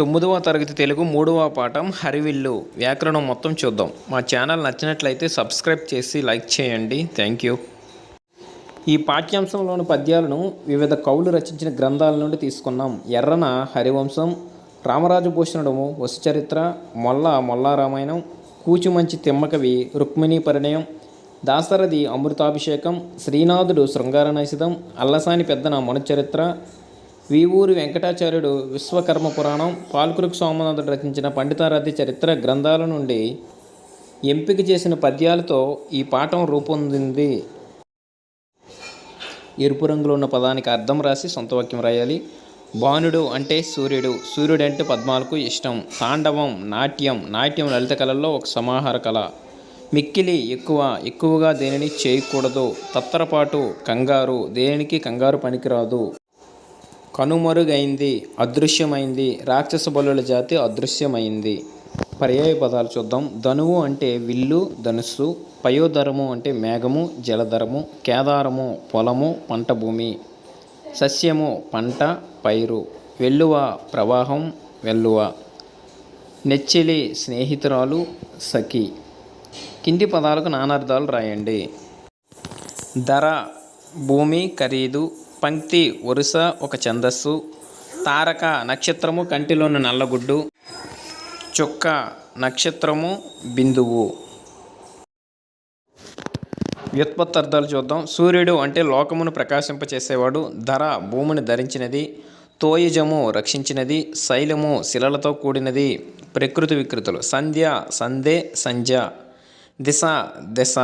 తొమ్మిదవ తరగతి తెలుగు మూడవ పాఠం హరివిల్లు వ్యాకరణం మొత్తం చూద్దాం. మా ఛానల్ నచ్చినట్లయితే సబ్స్క్రైబ్ చేసి లైక్ చేయండి. Thank you. ఈ పాఠ్యాంశంలోని పద్యాలను వివిధ కవులు రచించిన గ్రంథాల నుండి తీసుకున్నాం. ఎర్రన హరివంశం రామరాజభూషణుడము వసుచరిత్ర మొల్ల మొల్లారామాయణం కూచుమంచి తిమ్మకవి రుక్మిణీ పరిణయం దాసరథి అమృతాభిషేకం శ్రీనాథుడు శృంగార నైసితం అల్లసాని పెద్దన మనుచరిత్ర వీవూరి వెంకటాచార్యుడు విశ్వకర్మ పురాణం పాల్కురుకు సోమనాథుడు రచించిన పండితారాధి చరిత్ర గ్రంథాల నుండి ఎంపిక చేసిన పద్యాలతో ఈ పాఠం రూపొందింది. ఎరుపు రంగులో ఉన్న పదానికి అర్థం రాసి సొంత వాక్యం రాయాలి. బాణుడు అంటే సూర్యుడు సూర్యుడు అంటే పద్మాలకు ఇష్టం. తాండవం నాట్యం నాట్యం లలిత కళల్లో ఒక సమాహార కళ. మిక్కిలి ఎక్కువ ఎక్కువగా దేనిని చేయకూడదు. తత్తరపాటు కంగారు దేనికి కంగారు పనికిరాదు. కనుమరుగైంది అదృశ్యమైంది. రాక్షస బలుల జాతి అదృశ్యమైంది. పర్యాయ పదాలు చూద్దాం. ధనువు అంటే విల్లు ధనుస్సు. పయోధరము అంటే మేఘము జలధరము. కేదారము పొలము పంట భూమి. సస్యము పంట పైరు. వెల్లువ ప్రవాహం వెల్లువ. నెచ్చిలి స్నేహితురాలు సఖి. కింది పదాలకు నానార్థాలు రాయండి. ధర భూమి ఖరీదు. పంక్తి వరుస ఒక ఛందస్సు తారక నక్షత్రము కంటిలోని నల్లగుడ్డు చుక్క నక్షత్రము బిందువు. వ్యుత్పత్తార్థాలు చూద్దాం. సూర్యుడు అంటే లోకమును ప్రకాశింపచేసేవాడు ధర భూమిని ధరించినది తోయిజము రక్షించినది శైలము శిలలతో కూడినది ప్రకృతి వికృతులు. సంధ్య సందే సంధ్య. దిశ దిశ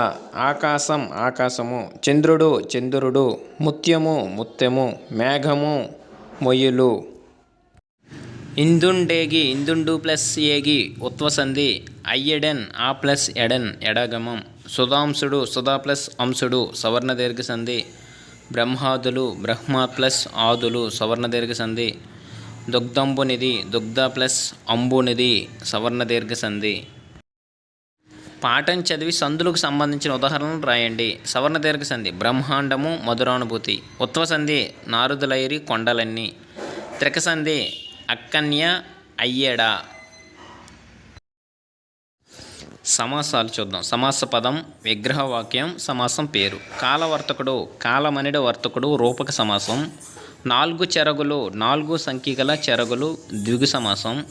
ఆకాశం ఆకాశము చంద్రుడు చంద్రుడు ముత్యము ముత్యము మేఘము మొయ్యులు. ఇందుండేగి ఇందుండు ప్లస్ ఏగి ఉత్వసంధి అయ్యడెన్ ఆ ప్లస్ ఎడెన్ ఎడగమం. సుధాంశుడు సుధా ప్లస్ అంశుడు సవర్ణ దీర్ఘ సంధి బ్రహ్మాదులు బ్రహ్మ ప్లస్ ఆదులు సవర్ణ దీర్ఘ సంధి దుగ్ధంబునిది దుగ్ధ ప్లస్ అంబునిది సవర్ణ దీర్ఘ సంధి పాఠం చదివి సందులకు సంబంధించిన ఉదాహరణలు రాయండి. సవర్ణ దీర్ఘ సంధి బ్రహ్మాండము మధురానుభూతి ఉత్వ సంధి నారుదులైరి కొండలన్నీ. త్రిక సంధి అక్కన్య అయ్యడా. సమాసాలు చూద్దాం. సమాస పదం విగ్రహ వాక్యం సమాసం పేరు. కాలవర్తకుడు కాలమనిడ వర్తకుడు రూపక సమాసం. నాలుగు చెరగులు నాలుగు సంఖ్యగల చెరగులు ద్విగు సమాసం.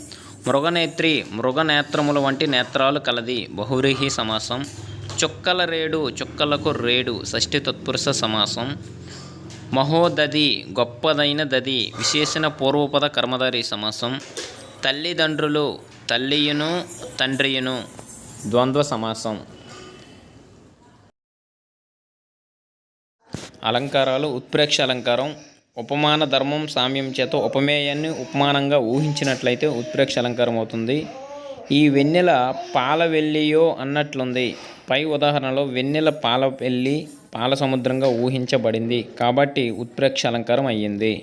మృగనేత్రి మృగనేత్రములు వంటి నేత్రాలు కలది. బహురీహి సమాసం. చుక్కల రేడు చుక్కలకు రేడు షష్ఠి తత్పురుష సమాసం. మహోదది గొప్పదైన దది విశేషణ పూర్వపద కర్మధారి సమాసం. తల్లిదండ్రులు తల్లియును తండ్రియును ద్వంద్వ సమాసం. అలంకారాలు ఉత్ప్రేక్ష అలంకారం. ఉపమాన ధర్మం సామ్యం చేత ఉపమేయాన్ని ఉపమానంగా ఊహించినట్లయితే ఉత్ప్రేక్ష అలంకారం అవుతుంది. ఈ వెన్నెల పాల వెల్లియో అన్నట్లుంది. పై ఉదాహరణలో వెన్నెల పాల వెల్లి పాల సముద్రంగా ఊహించబడింది. కాబట్టి ఉత్ప్రేక్ష అలంకారం అయ్యింది.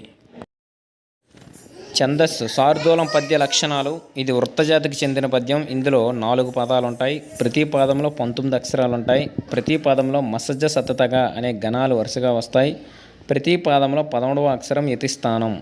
ఛందస్సు సార్దూలం పద్య లక్షణాలు. ఇది వృత్తజాతికి చెందిన పద్యం. ఇందులో నాలుగు పదాలు ఉంటాయి ప్రతి పాదంలో పంతొమ్మిది అక్షరాలు ఉంటాయి ప్రతి పాదంలో మసజ సతతగా అనే గణాలు వరుసగా వస్తాయి. ప్రతి పాదంలో పదమూడవ అక్షరం యతిస్థానం.